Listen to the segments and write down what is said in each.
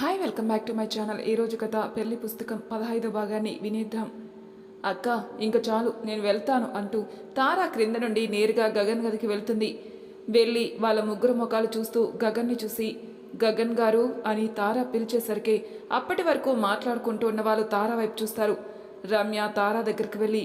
Hi welcome back to my channel. ఈరోజు కథ పెళ్ళి పుస్తకం పదహైదో భాగాన్ని వినేద్దాం. అక్క ఇంక చాలు నేను వెళ్తాను అంటూ తారా క్రింద నుండి నేరుగా గగన్ గదికి వెళ్తుంది. వెళ్ళి వాళ్ళ ముగ్గురు ముఖాలు చూస్తూ గగన్ని చూసి గగన్ గారు అని తారా పిలిచేసరికి అప్పటి వరకు మాట్లాడుకుంటూ ఉన్న వాళ్ళు తారా వైపు చూస్తారు. రమ్య తారా దగ్గరికి వెళ్ళి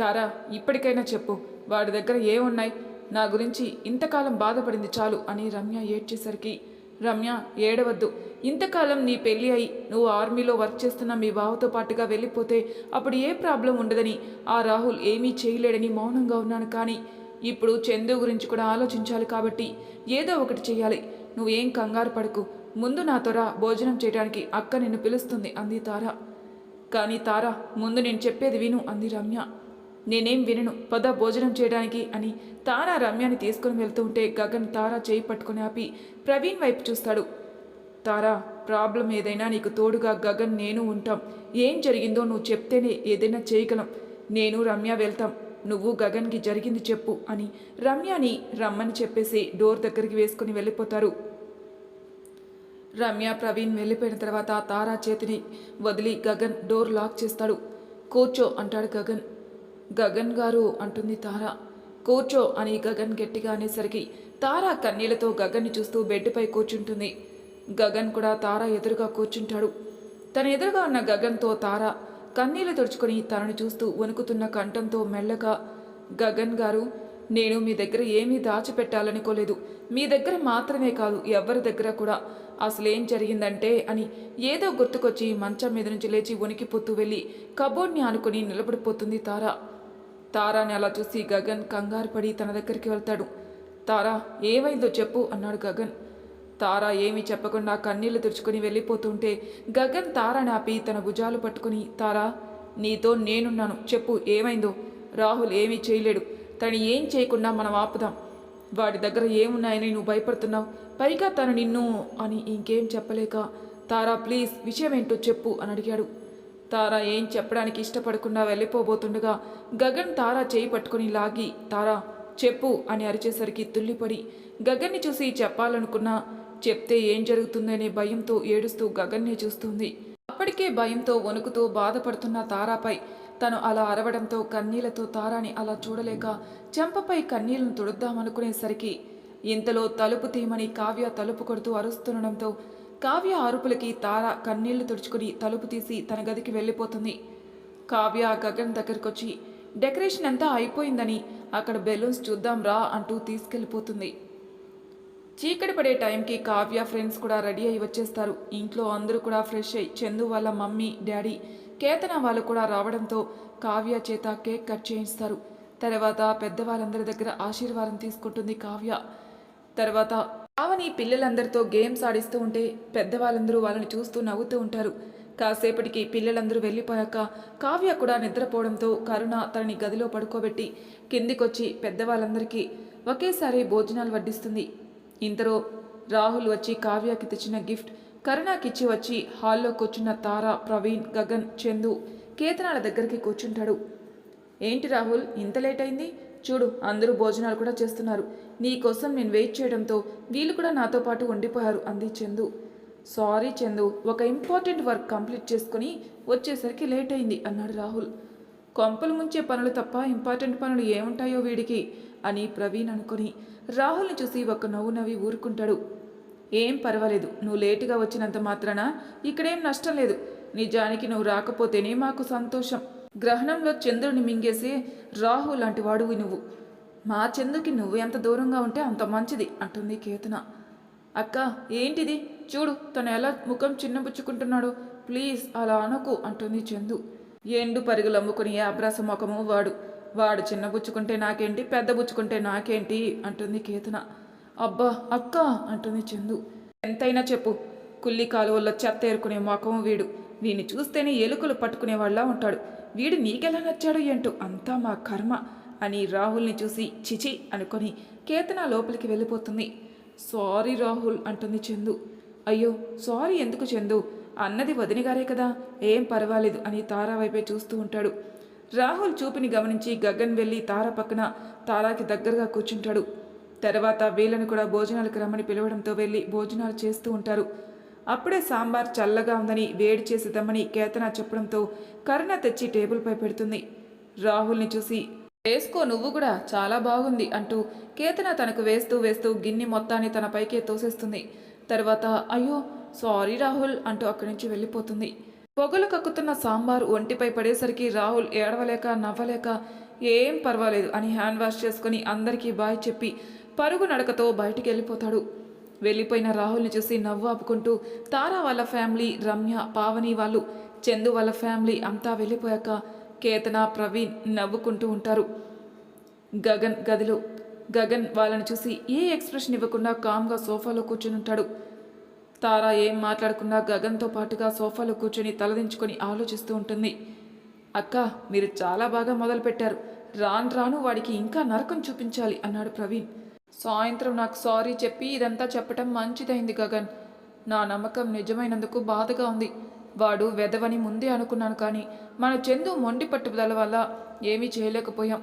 తారా ఇప్పటికైనా చెప్పు వాడి దగ్గర ఏమున్నాయి? నా గురించి ఇంతకాలం బాధపడింది చాలు అని రమ్య ఏడ్చేసరికి రమ్య ఏడవద్దు. ఇంతకాలం నీ పెళ్ళి అయి నువ్వు ఆర్మీలో వర్క్ చేస్తున్న మీ బావతో పాటుగా వెళ్ళిపోతే అప్పుడు ఏ ప్రాబ్లం ఉండదని ఆ రాహుల్ ఏమీ చేయలేడని మౌనంగా ఉన్నాను కానీ ఇప్పుడు చందు గురించి కూడా ఆలోచించాలి కాబట్టి ఏదో ఒకటి చేయాలి నువ్వేం కంగారు పడకు. ముందు నాతో రా భోజనం చేయడానికి అక్క నిన్ను పిలుస్తుంది అంది తార. కానీ తార ముందు నేను చెప్పేది విను అంది రమ్య. నేనేం వినను. పద భోజనం చేయడానికి అని తారా రమ్యని తీసుకుని వెళ్తూ ఉంటే గగన్ తారా చేయి పట్టుకుని ఆపి ప్రవీణ్ వైపు చూస్తాడు. తారా ప్రాబ్లం ఏదైనా నీకు తోడుగా గగన్ నేను ఉంటాం. ఏం జరిగిందో నువ్వు చెప్తేనే ఏదైనా చేయగలం. నేను రమ్య వెళ్తాం. నువ్వు గగన్కి జరిగింది చెప్పు అని రమ్యని రమ్మని చెప్పేసి డోర్ దగ్గరికి వేసుకుని వెళ్ళిపోతారు. రమ్య ప్రవీణ్ వెళ్ళిపోయిన తర్వాత తారా చేతిని వదిలి గగన్ డోర్ లాక్ చేస్తాడు. కూర్చో అంటాడు గగన్. గగన్ గారు అంటుంది తార. కూర్చో అని గగన్ గట్టిగా అనేసరికి తార కన్నీళ్ళతో గగన్ని చూస్తూ బెడ్పై కూర్చుంటుంది. గగన్ కూడా తారా ఎదురుగా కూర్చుంటాడు. తన ఎదురుగా ఉన్న గగన్తో తార కన్నీళ్ళు తుడుచుకొని తనను చూస్తూ వణుకుతున్న కంఠంతో మెల్లగా గగన్ గారు నేను మీ దగ్గర ఏమీ దాచిపెట్టాలనుకోలేదు. మీ దగ్గర మాత్రమే కాదు ఎవరి దగ్గర కూడా. అసలేం జరిగిందంటే అని ఏదో గుర్తుకొచ్చి మంచం మీద నుంచి లేచి వణికిపోతూ వెళ్ళి కబోర్డ్ని ఆనుకుని నిలబడిపోతుంది తార. తారాని అలా చూసి గగన్ కంగారు పడి తన దగ్గరికి వెళ్తాడు. తారా ఏమైందో చెప్పు అన్నాడు గగన్. తారా ఏమీ చెప్పకుండా కన్నీళ్ళు తుడుచుకుని వెళ్ళిపోతుంటే గగన్ తారాని ఆపి తన భుజాలు పట్టుకుని తారా నీతో నేనున్నాను చెప్పు ఏమైందో? రాహుల్ ఏమీ చేయలేడు తను ఏం చేయకుండా మనం ఆపుదాం. వాడి దగ్గర ఏమున్నాయని నువ్వు భయపడుతున్నావు పైగా తను నిన్ను అని ఇంకేం చెప్పలేక తారా ప్లీజ్ విషయం ఏంటో చెప్పు అని అడిగాడు. తారా ఏం చెప్పడానికి ఇష్టపడకుండా వెళ్ళిపోబోతుండగా గగన్ తారా చేయి పట్టుకుని లాగి తారా చెప్పు అని అరిచేసరికి తుల్లిపడి గగన్ని చూసి చెప్పాలనుకున్నా చెప్తే ఏం జరుగుతుందనే భయంతో ఏడుస్తూ గగన్నే చూస్తుంది. అప్పటికే భయంతో వణుకుతూ బాధపడుతున్న తారాపై తను అలా అరవడంతో కన్నీళ్ళతో తారాని అలా చూడలేక చెంపపై కన్నీళ్ళను తుడుద్దామనుకునేసరికి ఇంతలో తలుపు తీయమని కావ్య తలుపు కొడుతూ అరుస్తుండడంతో కావ్య అరుపులకి తార కన్నీళ్ళు తుడుచుకుని తలుపు తీసి తన గదికి వెళ్ళిపోతుంది. కావ్య గగన్ దగ్గరకొచ్చి డెకరేషన్ అంతా అయిపోయిందని అక్కడ బెలూన్స్ చూద్దాం రా అంటూ తీసుకెళ్ళిపోతుంది. చీకటి పడే టైంకి కావ్య ఫ్రెండ్స్ కూడా రెడీ అయి వచ్చేస్తారు. ఇంట్లో అందరూ కూడా ఫ్రెష్ అయ్యి చందు వాళ్ళ మమ్మీ డాడీ కేతన వాళ్ళు కూడా రావడంతో కావ్య చేత కేక్ కట్ చేయిస్తారు. తర్వాత పెద్దవాళ్ళందరి దగ్గర ఆశీర్వాదం తీసుకుంటుంది కావ్య. తర్వాత పావని పిల్లలందరితో గేమ్స్ ఆడిస్తూ ఉంటే పెద్దవాళ్ళందరూ వాళ్ళని చూస్తూ నవ్వుతూ ఉంటారు. కాసేపటికి పిల్లలందరూ వెళ్ళిపోయాక కావ్య కూడా నిద్రపోవడంతో కరుణ తనని గదిలో పడుకోబెట్టి కిందికొచ్చి పెద్దవాళ్ళందరికీ ఒకేసారి భోజనాలు వడ్డిస్తుంది. ఇంతలో రాహుల్ వచ్చి కావ్యకి తెచ్చిన గిఫ్ట్ కరుణకిచ్చి వచ్చి హాల్లో కూర్చున్న తార ప్రవీణ్ గగన్ చందు కేతనాల దగ్గరికి కూర్చుంటాడు. ఏంటి రాహుల్ ఇంత లేట్ అయింది? చూడు అందరూ భోజనాలు కూడా చేస్తున్నారు. నీకోసం నేను వెయిట్ చేయడంతో వీళ్ళు కూడా నాతో పాటు ఉండిపోయారు అంది చందు. సారీ చందు ఒక ఇంపార్టెంట్ వర్క్ కంప్లీట్ చేసుకుని వచ్చేసరికి లేట్ అయింది అన్నాడు రాహుల్. కొంపలు ముంచే పనులు తప్ప ఇంపార్టెంట్ పనులు ఏముంటాయో వీడికి? అని ప్రవీణ్ అనుకుని రాహుల్ని చూసి ఒక నవ్వు నవ్వి ఊరుకుంటాడు. ఏం పర్వాలేదు నువ్వు లేటుగా వచ్చినంత మాత్రాన ఇక్కడేం నష్టం లేదు. నిజానికి నువ్వు రాకపోతేనే మాకు సంతోషం. గ్రహణంలో చంద్రుని మింగేసే రాహు లాంటి వాడువి నువ్వు. మా చందుకి నువ్వు ఎంత దూరంగా ఉంటే అంత మంచిది అంటుంది కేతన. అక్క ఏంటిది? చూడు తను ఎలా ముఖం చిన్నబుచ్చుకుంటున్నాడో. ప్లీజ్ అలా అనకు అంటుంది చందు. ఎండు పరుగులు అమ్ముకుని అబ్రాస ముఖము వాడు. వాడు చిన్నబుచ్చుకుంటే నాకేంటి పెద్ద బుచ్చుకుంటే నాకేంటి అంటుంది కేతన. అబ్బా అక్క అంటుంది చందు. ఎంతైనా చెప్పు కుల్లి కాలువల్లో చెత్త ఏరుకునే ముఖము వీడు. వీని చూస్తేనే ఎలుకలు పట్టుకునేవాళ్ళ ఉంటాడు. వీడు నీకెలా నచ్చాడు ఏంటో అంతా మా కర్మ అని రాహుల్ని చూసి చిచి అనుకొని కేతన లోపలికి వెళ్ళిపోతుంది. సారీ రాహుల్ అంటుంది చందు. అయ్యో సారీ ఎందుకు చందు? అన్నది వదినగారే కదా ఏం పర్వాలేదు అని తారా వైపే చూస్తూ ఉంటాడు. రాహుల్ చూపుని గమనించి గగన్ వెళ్ళి తార పక్కన తారాకి దగ్గరగా కూర్చుంటాడు. తర్వాత వీళ్ళని కూడా భోజనాలకు రమ్మని పిలవడంతో వెళ్ళి భోజనాలు చేస్తూ ఉంటారు. అప్పుడే సాంబార్ చల్లగా ఉందని వేడి చేసేద్దామని కేతన చెప్పడంతో కరుణ తెచ్చి టేబుల్పై పెడుతుంది. రాహుల్ని చూసి వేసుకో నువ్వు కూడా చాలా బాగుంది అంటూ కేతన తనకు వేస్తూ వేస్తూ గిన్నె మొత్తాన్ని తనపైకే తోసేస్తుంది. తర్వాత అయ్యో సారీ రాహుల్ అంటూ అక్కడి నుంచి వెళ్ళిపోతుంది. పొగలు కక్కుతున్న సాంబార్ ఒంటిపై పడేసరికి రాహుల్ ఏడవలేక నవ్వలేక ఏం పర్వాలేదు అని హ్యాండ్ వాష్ చేసుకుని అందరికీ బాయ్ చెప్పి పరుగు నడకతో బయటికి వెళ్ళిపోతాడు. వెళ్ళిపోయిన రాహుల్ని చూసి నవ్వు ఆపుకుంటూ తారా వాళ్ళ ఫ్యామిలీ రమ్య పావని వాళ్ళు చందు వాళ్ళ ఫ్యామిలీ అంతా వెళ్ళిపోయాక కేతన ప్రవీణ్ నవ్వుకుంటూ ఉంటారు. గగన్ గదిలో గగన్ వాళ్ళని చూసి ఏ ఎక్స్ప్రెషన్ ఇవ్వకుండా కామ్గా సోఫాలో కూర్చుని ఉంటాడు. తారా ఏం మాట్లాడకుండా గగన్తో పాటుగా సోఫాలో కూర్చొని తలదించుకొని ఆలోచిస్తూ ఉంటుంది. అక్క మీరు చాలా బాగా మొదలుపెట్టారు. రాను రాను వాడికి ఇంకా నరకం చూపించాలి అన్నాడు ప్రవీణ్. సాయంత్రం నాకు సారీ చెప్పి ఇదంతా చెప్పటం మంచిదైంది గగన్. నా నమ్మకం నిజమైనందుకు బాధగా ఉంది. వాడు వెదవని ముందే అనుకున్నాను కానీ మన చందు మొండి పట్టుదల వల్ల ఏమీ చేయలేకపోయాం.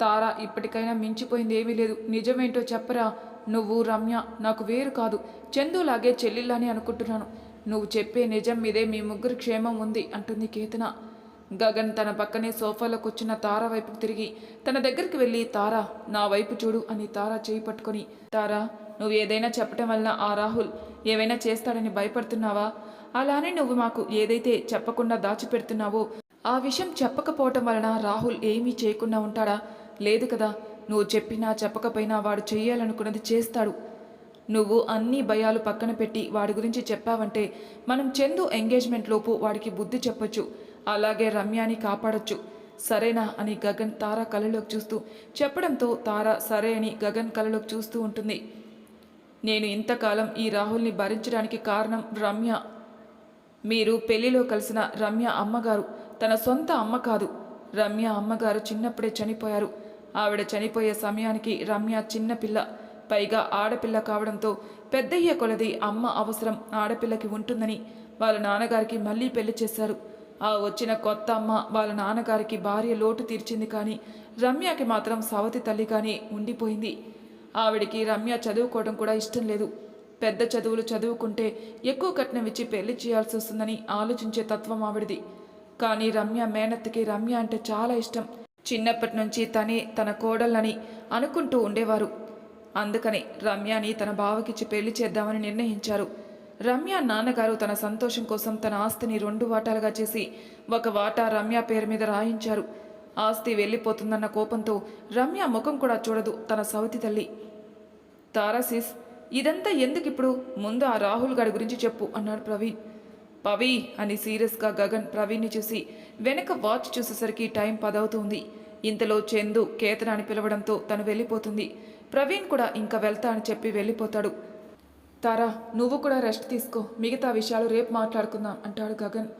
తారా ఇప్పటికైనా మించిపోయింది ఏమీ లేదు. నిజమేంటో చెప్పరా? నువ్వు రమ్య నాకు వేరు కాదు. చందులాగే చెల్లిల్లని అనుకుంటున్నాను. నువ్వు చెప్పే నిజం మీదే మీ ముగ్గురు క్షేమం ఉంది అంటుంది కేతన. గగన్ తన పక్కనే సోఫాలో కూర్చున్న తార వైపుకు తిరిగి తన దగ్గరికి వెళ్ళి తారా నా వైపు చూడు అని తారా చేయి పట్టుకొని తారా నువ్వు ఏదైనా చెప్పటం వల్ల ఆ రాహుల్ ఏవైనా చేస్తాడని భయపడుతున్నావా? అలానే నువ్వు మాకు ఏదైతే చెప్పకుండా దాచిపెడుతున్నావో ఆ విషయం చెప్పకపోవటం వలన రాహుల్ ఏమీ చేయకుండా ఉంటాడా? లేదు కదా నువ్వు చెప్పినా చెప్పకపోయినా వాడు చెయ్యాలనుకున్నది చేస్తాడు. నువ్వు అన్ని భయాలు పక్కన పెట్టి వాడి గురించి చెప్పావంటే మనం చందు ఎంగేజ్మెంట్ లోపు వాడికి బుద్ధి చెప్పొచ్చు. అలాగే రమ్యాని కాపాడొచ్చు. సరేనా అని గగన్ తార కళ్ళలోకి చూస్తూ చెప్పడంతో తార సరే అని గగన్ కళ్ళలోకి చూస్తూ ఉంటుంది. నేను ఇంతకాలం ఈ రాహుల్ని భరించడానికి కారణం రమ్య. మీరు పెళ్ళిలో కలిసిన రమ్య అమ్మగారు. తన సొంత అమ్మ కాదు. రమ్య అమ్మగారు చిన్నప్పుడే చనిపోయారు. ఆవిడ చనిపోయే సమయానికి రమ్య చిన్నపిల్ల పైగా ఆడపిల్ల కావడంతో పెద్దయ్య కొలది అమ్మ అవసరం ఆడపిల్లకి ఉంటుందని వాళ్ళ నాన్నగారికి మళ్ళీ పెళ్ళి చేశారు. ఆ వచ్చిన కొత్త అమ్మ వాళ్ళ నాన్నగారికి భార్య లోటు తీర్చింది కానీ రమ్యకి మాత్రం సవతి తల్లిగానే ఉండిపోయింది. ఆవిడికి రమ్య చదువుకోవడం కూడా ఇష్టం లేదు. పెద్ద చదువులు చదువుకుంటే ఎక్కువ కట్నం ఇచ్చి పెళ్ళి చేయాల్సి వస్తుందని ఆలోచించే తత్వం ఆవిడిది. కానీ రమ్య మేనత్తికి రమ్య అంటే చాలా ఇష్టం. చిన్నప్పటి నుంచి తనే తన కోడళ్ళని అనుకుంటూ ఉండేవారు. అందుకని రమ్యని తన బావకిచ్చి పెళ్ళి చేద్దామని నిర్ణయించారు. రమ్య నాన్నగారు తన సంతోషం కోసం తన ఆస్తిని రెండు వాటాలుగా చేసి ఒక వాటా రమ్య పేరు మీద రాయించారు. ఆస్తి వెళ్ళిపోతుందన్న కోపంతో రమ్య ముఖం కూడా చూడదు తన సవతి తల్లి. తారాసిస్ ఇదంతా ఎందుకిప్పుడు? ముందు ఆ రాహుల్ గారి గురించి చెప్పు అన్నాడు ప్రవీణ్. పవి అని సీరియస్గా గగన్ ప్రవీణ్ని చూసి వెనక వాచ్ చూసేసరికి టైం పదవుతుంది. ఇంతలో చందు కేతన అని పిలవడంతో తను వెళ్ళిపోతుంది. ప్రవీణ్ కూడా ఇంకా వెళ్తా అని చెప్పి వెళ్ళిపోతాడు. తారా నువ్వు కూడా రెస్ట్ తీసుకో. మిగతా విషయాలు రేపు మాట్లాడుకుందాం అంటాడు గగన్.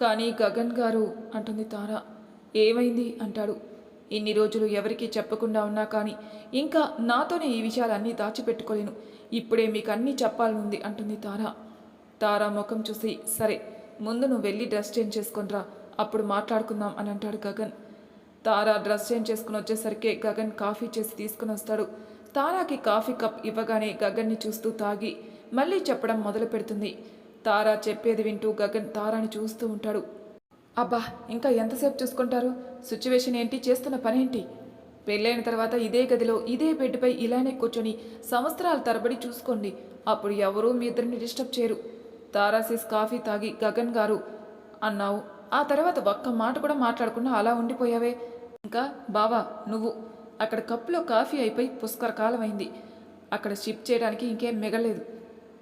కానీ గగన్ గారు అంటుంది తారా. ఏమైంది? అంటాడు. ఇన్ని రోజులు ఎవరికీ చెప్పకుండా ఉన్నా కానీ ఇంకా నాతోనే ఈ విషయాలన్నీ దాచిపెట్టుకోలేను. ఇప్పుడే మీకు అన్నీ చెప్పాలనుంది అంటుంది తారా. తారా ముఖం చూసి సరే ముందు నువ్వు వెళ్ళి డ్రెస్ చేంజ్ చేసుకొనిరా అప్పుడు మాట్లాడుకుందాం అని అంటాడు గగన్. తారా డ్రెస్ చేంజ్ చేసుకుని వచ్చేసరికి గగన్ కాఫీ చేసి తీసుకుని వస్తాడు. తారాకి కాఫీ కప్ ఇవ్వగానే గగన్ని చూస్తూ తాగి మళ్ళీ చెప్పడం మొదలు పెడుతుంది. తారా చెప్పేది వింటూ గగన్ తారాని చూస్తూ ఉంటాడు. అబ్బా ఇంకా ఎంతసేపు చూసుకుంటారు? సిచ్యువేషన్ ఏంటి? చేస్తున్న పనేంటి? పెళ్ళైన తర్వాత ఇదే గదిలో ఇదే బెడ్పై ఇలానే కూర్చొని సంవత్సరాల తరబడి చూసుకోండి. అప్పుడు ఎవరూ మీ ఇద్దరిని డిస్టర్బ్ చేయరు. తారాసీస్ కాఫీ తాగి గగన్ గారు అన్నావు. ఆ తర్వాత ఒక్క మాట కూడా మాట్లాడకుండా అలా ఉండిపోయావే. ఇంకా బావా నువ్వు అక్కడ కప్పులో కాఫీ అయిపోయి పుష్కర కాలం అయింది అక్కడ షిప్ చేయడానికి ఇంకేం మిగలేదు.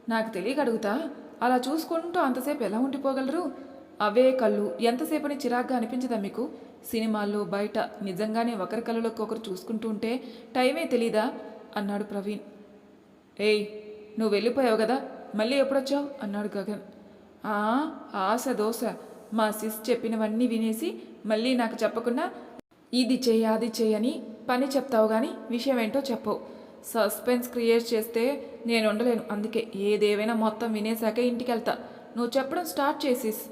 నాకు తెలియక అడుగుతా అలా చూసుకుంటూ అంతసేపు ఎలా ఉండిపోగలరు? అవే కళ్ళు ఎంతసేపని చిరాగ్గా అనిపించదా మీకు? సినిమాల్లో బయట నిజంగానే ఒకరి కళ్ళలోకి ఒకరు చూసుకుంటూ ఉంటే టైమే తెలీదా? అన్నాడు ప్రవీణ్. ఏయ్ నువ్వు వెళ్ళిపోయావు కదా మళ్ళీ ఎప్పుడొచ్చావు? అన్నాడు గగన్. "ఆ, ఆశ దోశ. మా సిస్ చెప్పినవన్నీ వినేసి మళ్ళీ నాకు చెప్పకుండా ఇది చేయి అది చేయని పని చెప్తావు కానీ విషయం ఏంటో చెప్పవు సస్పెన్స్ క్రియేట్ చేస్తే నేను ఉండలేను అందుకే ఏదేవైనా మొత్తం వినేశాకే ఇంటికి వెళ్తా నువ్వు చెప్పడం స్టార్ట్ చేసిస్.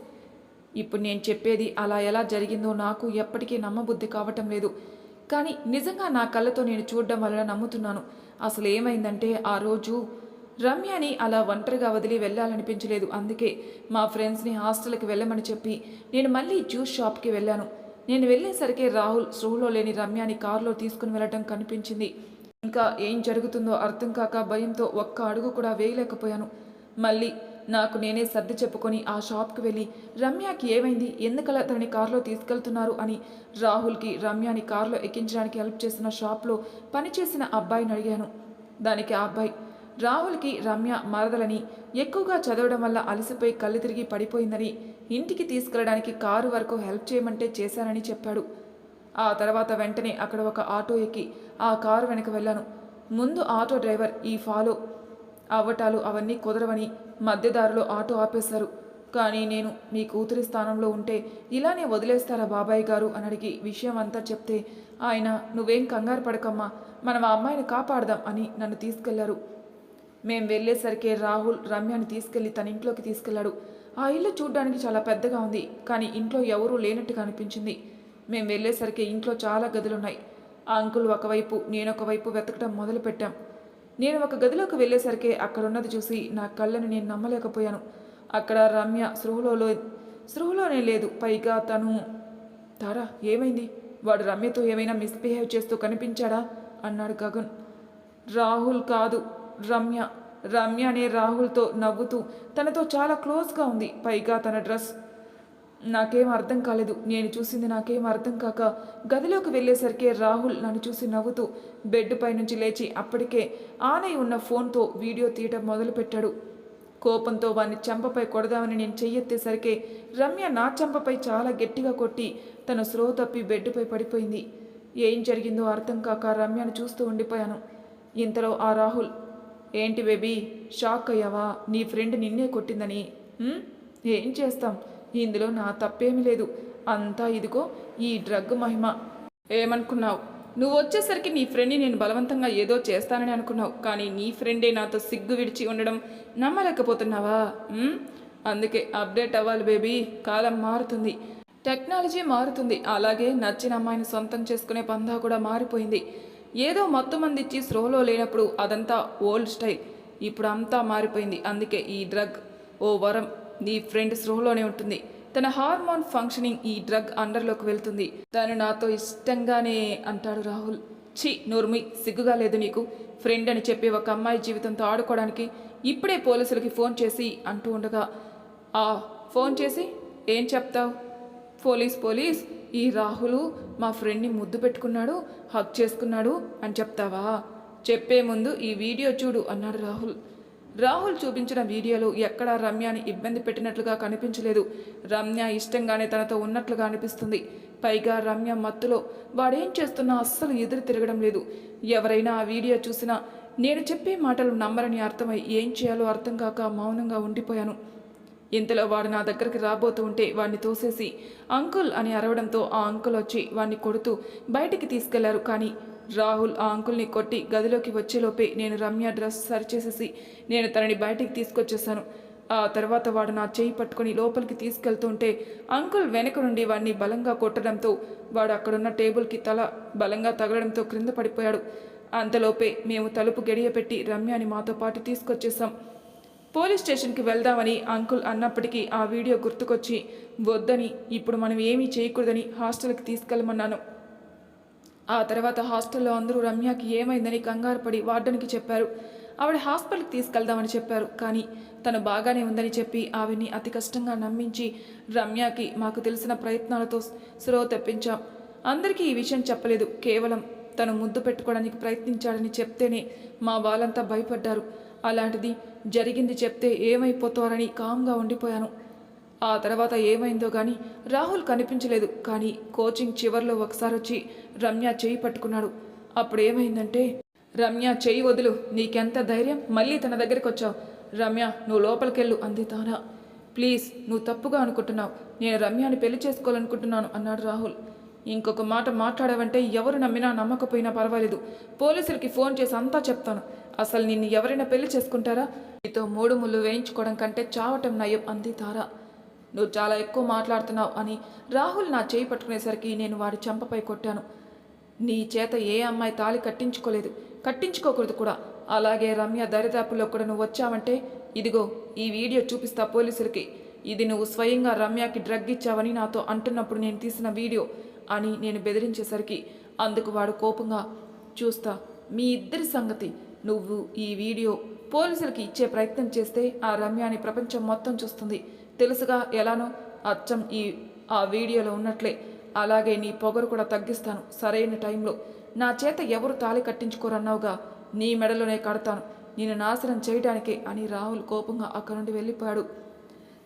ఇప్పుడు నేను చెప్పేది అలా ఎలా జరిగిందో నాకు ఎప్పటికీ నమ్మబుద్ధి కావటం లేదు. కానీ నిజంగా నా కళ్ళతో నేను చూడడం వల్ల నమ్ముతున్నాను. అసలు ఏమైందంటే ఆ రోజు రమ్యని అలా ఒంటరిగా వదిలి వెళ్ళాలనిపించలేదు. అందుకే మా ఫ్రెండ్స్ని హాస్టల్కి వెళ్ళమని చెప్పి నేను మళ్ళీ జ్యూస్ షాప్కి వెళ్ళాను. నేను వెళ్ళేసరికి రాహుల్ స్టూలో లేని రమ్యని కారులో తీసుకుని వెళ్ళటం కనిపించింది. ఇంకా ఏం జరుగుతుందో అర్థం కాక భయంతో ఒక్క అడుగు కూడా వేయలేకపోయాను. మళ్ళీ నాకు నేనే సర్ది చెప్పుకొని ఆ షాప్కి వెళ్ళి రమ్యకి ఏమైంది? ఎందుకలా తనని కారులో తీసుకెళ్తున్నారు? అని రాహుల్కి రమ్యని కారులో ఎక్కించడానికి హెల్ప్ చేసిన షాప్లో పనిచేసిన అబ్బాయిని అడిగాను. దానికి ఆ అబ్బాయి రాహుల్కి రమ్య మరదలని ఎక్కువగా చదవడం వల్ల అలసిపోయి కళ్ళు తిరిగి పడిపోయిందని ఇంటికి తీసుకెళ్ళడానికి కారు వరకు హెల్ప్ చేయమంటే చేశానని చెప్పాడు. ఆ తర్వాత వెంటనే అక్కడ ఒక ఆటో ఎక్కి ఆ కారు వెనక వెళ్ళాను. ముందు ఆటో డ్రైవర్ ఈ ఫాలో అవ్వటాలు అవన్నీ కుదరవని మధ్యదారిలో ఆటో ఆపేశారు. కానీ నేను మీ కూతురి స్థానంలో ఉంటే ఇలానే వదిలేస్తారా బాబాయ్ గారు అని అడిగి విషయం అంతా చెప్తే ఆయన నువ్వేం కంగారు పడకమ్మా మనం ఆ అమ్మాయిని కాపాడదాం అని నన్ను తీసుకెళ్ళారు. మేం వెళ్ళేసరికి రాహుల్ రమ్యని తీసుకెళ్ళి తన ఇంట్లోకి తీసుకెళ్ళాడు ఆ ఇల్లు చూడ్డానికి చాలా పెద్దగా ఉంది కానీ ఇంట్లో ఎవరూ లేనట్టుగా అనిపించింది. మేం వెళ్ళేసరికి ఇంట్లో చాలా గదులున్నాయి. ఆ అంకుల్ ఒకవైపు నేను ఒకవైపు వెతకడం మొదలుపెట్టాం. నేను ఒక గదిలోకి వెళ్ళేసరికి అక్కడున్నది చూసి నా కళ్ళను నేను నమ్మలేకపోయాను. అక్కడ రమ్య సృహలో సృహలోనే లేదు పైగా తను తారా ఏమైంది? వాడు రమ్యతో ఏమైనా మిస్బిహేవ్ చేస్తూ కనిపించాడా? అన్నాడు గగన్. రాహుల్ కాదు రమ్య రమ్య అనే రాహుల్తో నవ్వుతూ తనతో చాలా క్లోజ్గా ఉంది. పైగా తన డ్రెస్. నాకేం అర్థం కాలేదు. నేను చూసింది నాకేం అర్థం కాక గదిలోకి వెళ్ళేసరికి రాహుల్ నన్ను చూసి నవ్వుతూ బెడ్ పై నుంచి లేచి అప్పటికే ఆనై ఉన్న ఫోన్తో వీడియో తీయటం మొదలుపెట్టాడు. కోపంతో వాడిని చెంపపై కొడదామని నేను చెయ్యెత్తేసరికి రమ్య నా చెంపపై చాలా గట్టిగా కొట్టి తన స్రో తప్పి బెడ్పై పడిపోయింది. ఏం జరిగిందో అర్థం కాక రమ్యను చూస్తూ ఉండిపోయాను. ఇంతలో ఆ రాహుల్ ఏంటి బేబీ? షాక్ అయ్యావా? నీ ఫ్రెండ్ నిన్నే కొట్టిందని. ఏం చేస్తాం? ఇందులో నా తప్పేమీ లేదు. అంతా ఇదిగో ఈ డ్రగ్ మహిమ. ఏమనుకున్నావు? నువ్వు వచ్చేసరికి నీ ఫ్రెండ్ని నేను బలవంతంగా ఏదో చేస్తానని అనుకున్నావు. కానీ నీ ఫ్రెండే నాతో సిగ్గు విడిచి ఉండడం నమ్మలేకపోతున్నావా? అందుకే అప్డేట్ అవ్వాలి బేబీ. కాలం మారుతుంది. టెక్నాలజీ మారుతుంది. అలాగే నచ్చిన అమ్మాయిని సొంతం చేసుకునే పందా కూడా మారిపోయింది. ఏదో మొత్తం అందించి స్రోహలో లేనప్పుడు అదంతా ఓల్డ్ స్టైల్. ఇప్పుడు అంతా మారిపోయింది. అందుకే ఈ డ్రగ్ ఓ వరం నీ ఫ్రెండ్ స్రోహలోనే ఉంటుంది. తన హార్మోన్ ఫంక్షనింగ్ ఈ డ్రగ్ అండర్లోకి వెళ్తుంది. తను నాతో ఇష్టంగానే అంటాడు రాహుల్. ఛీ నోర్మి సిగ్గుగా లేదు నీకు. ఫ్రెండ్ అని చెప్పి ఒక అమ్మాయి జీవితంతో ఆడుకోవడానికి ఇప్పుడే పోలీసులకి ఫోన్ చేసి అంటూ ఉండగా ఆ ఫోన్ చేసి ఏం చెప్తావు? పోలీస్ పోలీస్ ఈ రాహులు మా ఫ్రెండ్ని ముద్దు పెట్టుకున్నాడు హక్ చేసుకున్నాడు అని చెప్తావా? చెప్పే ముందు ఈ వీడియో చూడు అన్నాడు రాహుల్. రాహుల్ చూపించిన వీడియోలో ఎక్కడా రమ్యని ఇబ్బంది పెట్టినట్లుగా కనిపించలేదు. రమ్య ఇష్టంగానే తనతో ఉన్నట్లుగా అనిపిస్తుంది. పైగా రమ్య మత్తులో వాడేం చేస్తున్నా అస్సలు ఎదురు తిరగడం లేదు. ఎవరైనా ఆ వీడియో చూసినా నేను చెప్పే మాటలు నమ్మరని అర్థమై ఏం చేయాలో అర్థం కాక మౌనంగా ఉండిపోయాను. ఇంతలో వాడు నా దగ్గరికి రాబోతూ ఉంటే వాడిని తోసేసి అంకుల్ అని అరవడంతో ఆ అంకుల్ వచ్చి వాడిని కొడుతూ బయటికి తీసుకెళ్ళారు. కానీ రాహుల్ ఆ అంకుల్ని కొట్టి గదిలోకి వచ్చేలోపే నేను రమ్య డ్రెస్ సరిచేసేసి నేను తనని బయటికి తీసుకొచ్చేసాను ఆ తర్వాత వాడు నా చేయి పట్టుకొని లోపలికి తీసుకెళ్తుంటే అంకుల్ వెనక నుండి వాడిని బలంగా కొట్టడంతో వాడు అక్కడున్న టేబుల్కి తల బలంగా తగలడంతో క్రింద పడిపోయాడు. అంతలోపే మేము తలుపు గడియపెట్టి రమ్యని మాతో పాటు తీసుకొచ్చేసాం పోలీస్ స్టేషన్కి వెళ్దామని అంకుల్ అన్నప్పటికీ ఆ వీడియో గుర్తుకొచ్చి వద్దని ఇప్పుడు మనం ఏమీ చేయకూడదని హాస్టల్కి తీసుకెళ్ళమన్నాను. ఆ తర్వాత హాస్టల్లో అందరూ రమ్యకి ఏమైందని కంగారు పడి వార్డెన్కి చెప్పారు. ఆవిడ హాస్పిటల్కి తీసుకెళ్దామని చెప్పారు కానీ తను బాగానే ఉందని చెప్పి ఆవిడ్ని అతి కష్టంగా నమ్మించి రమ్యకి మాకు తెలిసిన ప్రయత్నాలతో సురవ తెప్పించాం. అందరికీ ఈ విషయం చెప్పలేదు. కేవలం తను ముద్దు పెట్టుకోవడానికి ప్రయత్నించాడని చెప్తేనే మా వాళ్ళంతా భయపడ్డారు. అలాంటిది జరిగింది చెప్తే ఏమైపోతారని కామ్గా ఉండిపోయాను. ఆ తర్వాత ఏమైందో కానీ రాహుల్ కనిపించలేదు. కానీ కోచింగ్ చివర్లో ఒకసారి వచ్చి రమ్య చేయి పట్టుకున్నాడు. అప్పుడు ఏమైందంటే రమ్య చేయి వదులు నీకెంత ధైర్యం? మళ్ళీ తన దగ్గరికి వచ్చావు రమ్య నువ్వు లోపలికెళ్ళు అంది తానా. ప్లీజ్ నువ్వు తప్పుగా అనుకుంటున్నావు. నేను రమ్యని పెళ్ళి చేసుకోవాలనుకుంటున్నాను అన్నాడు రాహుల్. ఇంకొక మాట మాట్లాడావంటే ఎవరు నమ్మినా నమ్మకపోయినా పర్వాలేదు. పోలీసులకి ఫోన్ చేసి అంతా చెప్తాను. అసలు నిన్ను ఎవరైనా పెళ్ళి చేసుకుంటారా? నీతో మూడు ముళ్ళు వేయించుకోవడం కంటే చావటం నయం అంది తారా. నువ్వు చాలా ఎక్కువ మాట్లాడుతున్నావు అని రాహుల్ నా చేయి పట్టుకునేసరికి నేను వాడి చెంపపై కొట్టాను. నీ చేత ఏ అమ్మాయి తాళి కట్టించుకోలేదు. కట్టించుకోకూడదు కూడా. అలాగే రమ్య దరిదాపుల్లో కూడా నువ్వు వచ్చావంటే ఇదిగో ఈ వీడియో చూపిస్తా పోలీసులకి. ఇది నువ్వు స్వయంగా రమ్యకి డ్రగ్ ఇచ్చావని నాతో అంటున్నప్పుడు నేను తీసిన వీడియో అని నేను బెదిరించేసరికి అందుకు వాడు కోపంగా చూస్తా మీ ఇద్దరి సంగతి నువ్వు ఈ వీడియో పోలీసులకి ఇచ్చే ప్రయత్నం చేస్తే ఆ రమ్యాని ప్రపంచం మొత్తం చూస్తుంది. తెలుసుగా ఎలానో అచ్చం ఈ ఆ వీడియోలో ఉన్నట్లే. అలాగే నీ పొగరు కూడా తగ్గిస్తాను సరైన టైంలో. నా చేత ఎవరు తాళి కట్టించుకోరన్నావుగా? నీ మెడలోనే కడతాను. నేను నాశనం చేయడానికే అని రాహుల్ కోపంగా అక్కడి నుండి వెళ్ళిపోయాడు.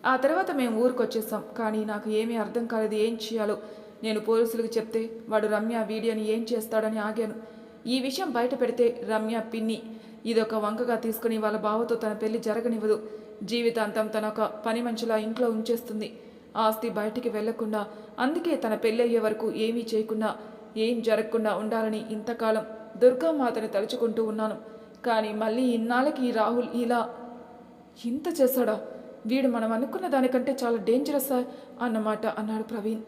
ఆ తర్వాత మేము ఊరికొచ్చేసాం కానీ నాకు ఏమీ అర్థం కాలేదు ఏం చేయాలో. నేను పోలీసులకు చెప్తే వాడు రమ్య వీడియోని ఏం చేస్తాడని ఆగాను. ఈ విషయం బయట పెడితే రమ్య పిన్ని ఇదొక వంకగా తీసుకుని వాళ్ళ బావతో తన పెళ్ళి జరగనివ్వదు. జీవితాంతం తన ఒక పని మనిషిలా ఇంట్లో ఉంచేస్తుంది. ఆస్తి బయటికి వెళ్ళకుండా అందుకే తన పెళ్ళి అయ్యే వరకు ఏమీ చేయకుండా ఏం జరగకుండా ఉండాలని ఇంతకాలం దుర్గామాతని తలుచుకుంటూ ఉన్నాను. కానీ మళ్ళీ ఇన్నాళ్ళకి ఈ రాహుల్ ఇలా ఇంత చేశాడా? వీడు మనం అనుకున్న దానికంటే చాలా డేంజరస్ అన్నమాట అన్నాడు ప్రవీణ్.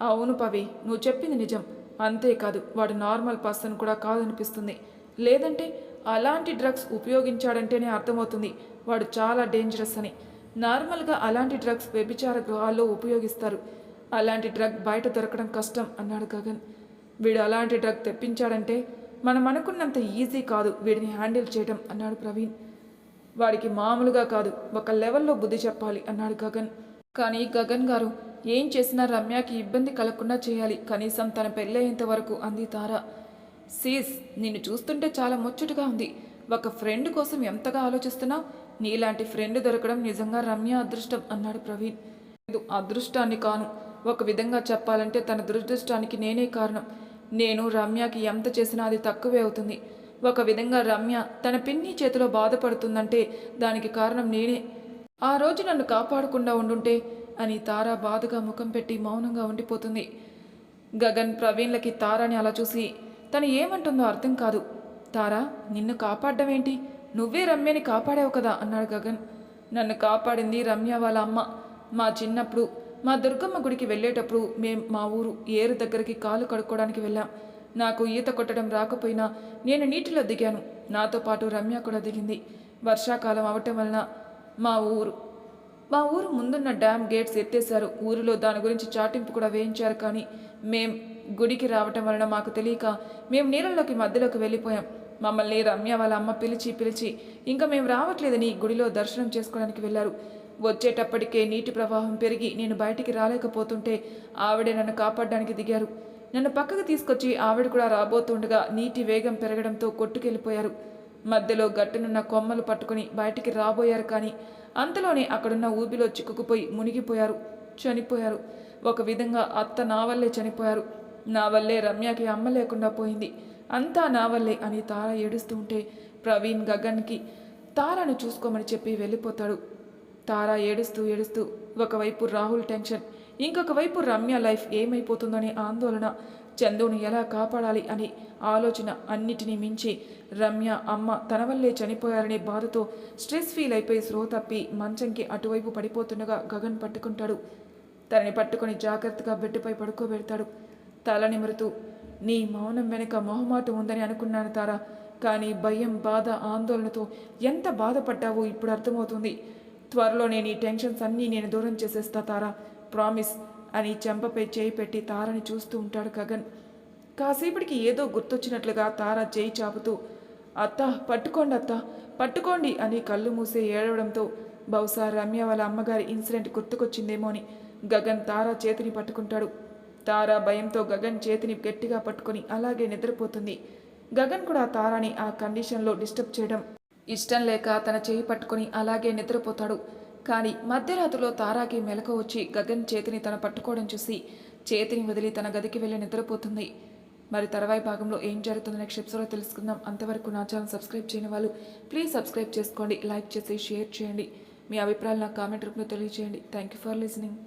అవును పవి నువ్వు చెప్పింది నిజం. అంతేకాదు వాడు నార్మల్ పర్సన్ కూడా కాదనిపిస్తుంది. లేదంటే అలాంటి డ్రగ్స్ ఉపయోగించాడంటేనే అర్థమవుతుంది వాడు చాలా డేంజరస్ అని. నార్మల్గా అలాంటి డ్రగ్స్ వ్యభిచార గృహాల్లో ఉపయోగిస్తారు. అలాంటి డ్రగ్ బయట దొరకడం కష్టం అన్నాడు గగన్. వీడు అలాంటి డ్రగ్ తెప్పించాడంటే మనం అనుకున్నంత ఈజీ కాదు వీడిని హ్యాండిల్ చేయడం అన్నాడు ప్రవీణ్. వాడికి మామూలుగా కాదు ఒక లెవెల్లో బుద్ధి చెప్పాలి అన్నాడు గగన్. కానీ గగన్ గారు ఏం చేసినా రమ్యకి ఇబ్బంది కలగకుండా చేయాలి. కనీసం తన పెళ్ళయ్యేంత వరకు అంది తార. సీస్ నిన్ను చూస్తుంటే చాలా ముచ్చటగా ఉంది. ఒక ఫ్రెండ్ కోసం ఎంతగా ఆలోచిస్తున్నావు నీలాంటి ఫ్రెండ్ దొరకడం నిజంగా రమ్య అదృష్టం అన్నాడు ప్రవీణ్. లేదు అదృష్టాన్ని కాను. ఒక విధంగా చెప్పాలంటే తన దురదృష్టానికి నేనే కారణం. నేను రమ్యకి ఎంత చేసినా అది తక్కువే అవుతుంది. ఒక విధంగా రమ్య తన పిన్ని చేతిలో బాధపడుతుందంటే దానికి కారణం నేనే. ఆ రోజు నన్ను కాపాడకుండా ఉండుంటే అని తారా బాధగా ముఖం పెట్టి మౌనంగా ఉండిపోతుంది. గగన్ ప్రవీణ్లకి తారాని అలా చూసి తను ఏమంటుందో అర్థం కాదు. తారా నిన్ను కాపాడడం ఏంటి? నువ్వే రమ్యని కాపాడావు కదా అన్నాడు గగన్. నన్ను కాపాడింది రమ్య వాళ్ళ అమ్మ. మా చిన్నప్పుడు మా దుర్గమ్మ గుడికి వెళ్ళేటప్పుడు మేం మా ఊరు ఏరు దగ్గరికి కాలు కడుక్కోవడానికి వెళ్ళాం. నాకు ఈత కొట్టడం రాకపోయినా నేను నీటిలో దిగాను. నాతో పాటు రమ్య కూడా దిగింది. వర్షాకాలం అవటం వలన మా ఊరు. మా ఊరు ముందున్న డ్యామ్ గేట్స్ ఎత్తేశారు. ఊరిలో దాని గురించి చాటింపు కూడా వేయించారు కానీ మేం గుడికి రావటం వలన మాకు తెలియక మేము నీళ్ళలోకి మధ్యలోకి వెళ్ళిపోయాం. మమ్మల్ని రమ్య వాళ్ళ అమ్మ పిలిచి పిలిచి ఇంకా మేము రావట్లేదని గుడిలో దర్శనం చేసుకోవడానికి వెళ్ళారు. వచ్చేటప్పటికే నీటి ప్రవాహం పెరిగి నేను బయటికి రాలేకపోతుంటే ఆవిడే నన్ను కాపాడడానికి దిగారు. నన్ను పక్కకు తీసుకొచ్చి ఆవిడ కూడా రాబోతుండగా నీటి వేగం పెరగడంతో కొట్టుకెళ్ళిపోయారు. మధ్యలో గట్టునున్న కొమ్మలు పట్టుకుని బయటికి రాబోయారు కానీ అంతలోనే అక్కడున్న ఊబిలో చిక్కుకుపోయి మునిగిపోయారు చనిపోయారు. ఒక విధంగా అత్త నా వల్లే చనిపోయారు. నా వల్లే రమ్యకి అమ్మ లేకుండా పోయింది. అంతా నా వల్లే అని తార ఏడుస్తూ ఉంటే ప్రవీణ్ గగన్కి తారను చూసుకోమని చెప్పి వెళ్ళిపోతాడు. తారా ఏడుస్తూ ఏడుస్తూ ఒకవైపు రాహుల్ టెన్షన్ ఇంకొక వైపు రమ్య లైఫ్ ఏమైపోతుందనే ఆందోళన. చందుని ఎలా కాపాడాలి అని ఆలోచన అన్నిటినీ మించి రమ్య అమ్మ తన వల్లే చనిపోయారనే బాధతో స్ట్రెస్ ఫీల్ అయిపోయి స్రో తప్పి మంచంకి అటువైపు పడిపోతుండగా గగన్ పట్టుకుంటాడు. తనని పట్టుకొని జాగ్రత్తగా బెడ్డుపై పడుకోబెడతాడు. తల నిమురుతూ నీ మౌనం వెనుక మొహమాటం ఉందని అనుకున్నాను తారా కానీ భయం బాధ ఆందోళనతో ఎంత బాధపడ్డావో ఇప్పుడు అర్థమవుతుంది. త్వరలోనే నీ టెన్షన్స్ అన్నీ నేను దూరం చేసేస్తా తారా. ప్రామిస్ అని చెంపపై చేయి పెట్టి తారని చూస్తూ ఉంటాడు గగన్. కాసేపటికి ఏదో గుర్తొచ్చినట్లుగా తార చేయి చాపుతూ అత్త పట్టుకోండి అత్త పట్టుకోండి అని కళ్ళు మూసే ఏడవడంతో బహుశా రమ్య వాళ్ళ అమ్మగారి ఇన్సిడెంట్ గుర్తుకొచ్చిందేమో అని గగన్ తారా చేతిని పట్టుకుంటాడు. తారా భయంతో గగన్ చేతిని గట్టిగా పట్టుకొని అలాగే నిద్రపోతుంది. గగన్ కూడా తారాని ఆ కండిషన్లో డిస్టర్బ్ చేయడం ఇష్టం లేక తన చేయి పట్టుకొని అలాగే నిద్రపోతాడు. కానీ మధ్యరాత్రిలో తారాకి మెలకు వచ్చి గగన్ చేతిని తన పట్టుకోవడం చూసి చేతిని వదిలి తన గదికి వెళ్ళి నిద్రపోతుంది. మరి తర్వాయి భాగంలో ఏం జరుగుతుందో నెక్స్ట్ ఎపిసోడ్లో తెలుసుకుందాం. అంతవరకు నా ఛానల్ సబ్స్క్రైబ్ చేయని వాళ్ళు ప్లీజ్ సబ్స్క్రైబ్ చేసుకోండి లైక్ చేసి షేర్ చేయండి. మీ అభిప్రాయాలు నాకు కామెంట్ రూపంలో తెలియజేయండి థ్యాంక్ యూ ఫర్ లిసనింగ్.